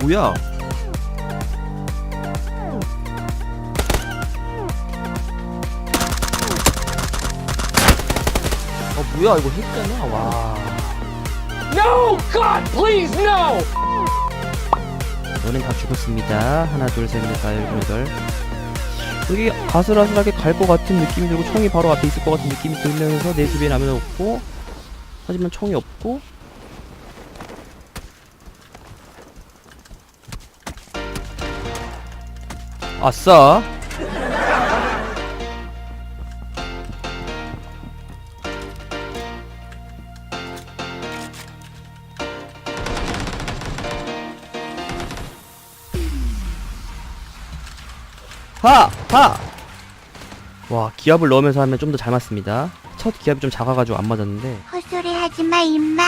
뭐야? 어 뭐야 이거 핵잖아 와 No! God, please, no! 너넨 다 죽었습니다 하나 둘셋넷 다섯 일곱 여덟 여기 아슬아슬하게 갈 것 같은 느낌이 들고 총이 바로 앞에 있을 것 같은 느낌이 들면서 내 집에 라면 없고 하지만 총이 없고 아싸 하! 하! 와 기압을 넣으면서 하면 좀 더 잘 맞습니다 첫 기압이 좀 작아가지고 안 맞았는데 헛소리 하지 마, 임마.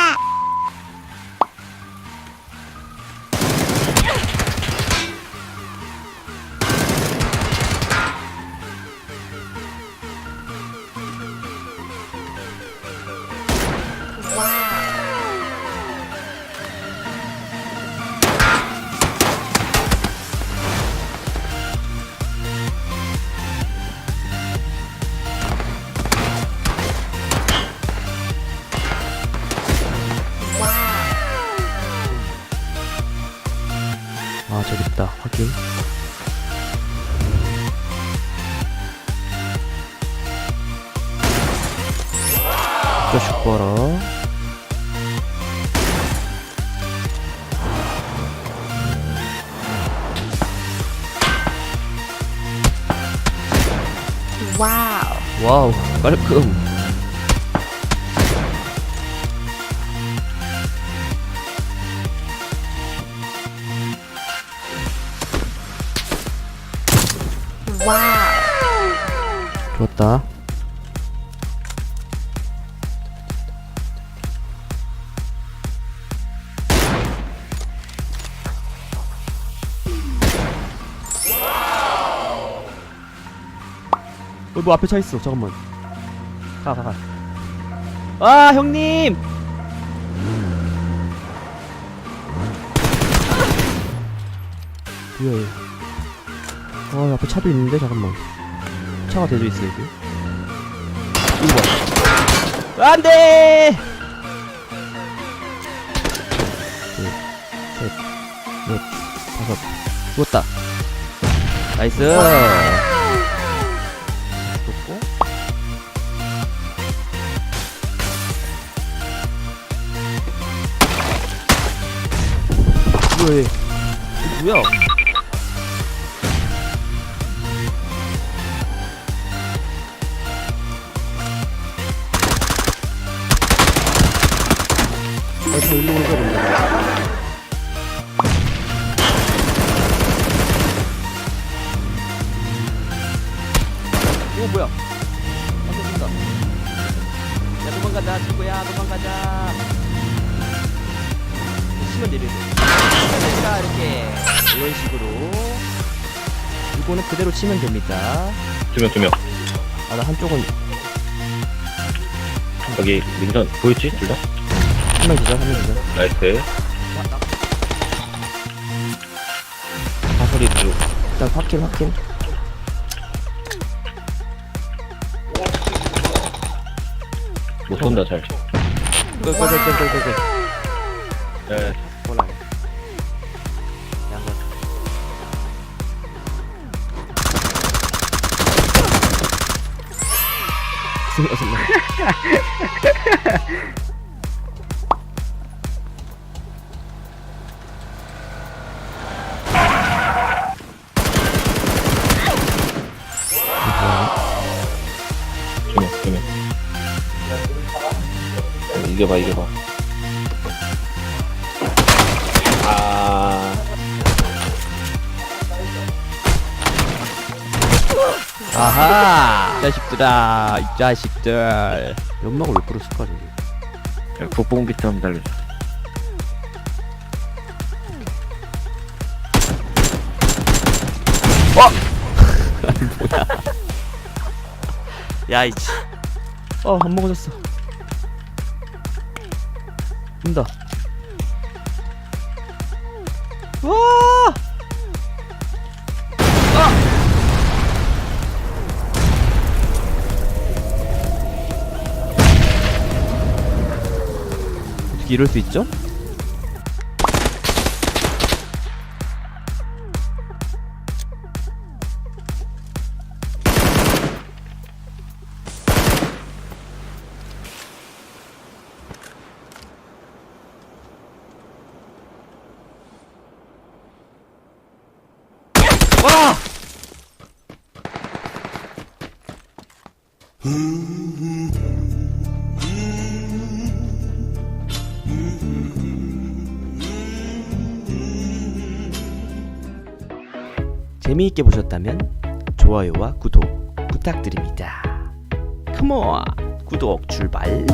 아 저기 있다. 확인. 자식 봐라 와우. 와우 깔끔 와우. 좋았다 어, 뭐 앞에 차 있어. 잠깐만. 가 가 가. 아 형님! 뭐야 얘 아, 앞에 차도 있는데? 잠깐만. 차가 대져 있어 여기. 이거 봐. 안 돼! 둘 셋 넷 다섯. 죽었다. 나이스 뭐야 얘 이거 뭐야 아, 저 일로 뭐야? 안 된다. 야, 도망가자, 친구야, 도망가자. 시간 내리고. 자, 이렇게. 이런 식으로. 이거는 그대로 치면 됩니다. 두명 두명 아, 나 한쪽은 여기 민선 보였지 둘 다? 한 명 주자, 한 명 주자. 나이스 사소리 두. 일단 확인, 확인. 못 쏜다 잘 끌, 끌, 끌. 네. 승마 승마. 이겨봐 이겨봐 아하! 이 자식들아, 이 자식들. 연막을 왜 뿌렸을까 저기? 복봉 비트 한번 달려줘 야 이치. 어, 안 먹어졌어. 온다. 와! 어떻게 이럴 수 있죠? 와! 재미있게 보셨다면 좋아요와 구독 부탁드립니다. 컴온 구독 출발.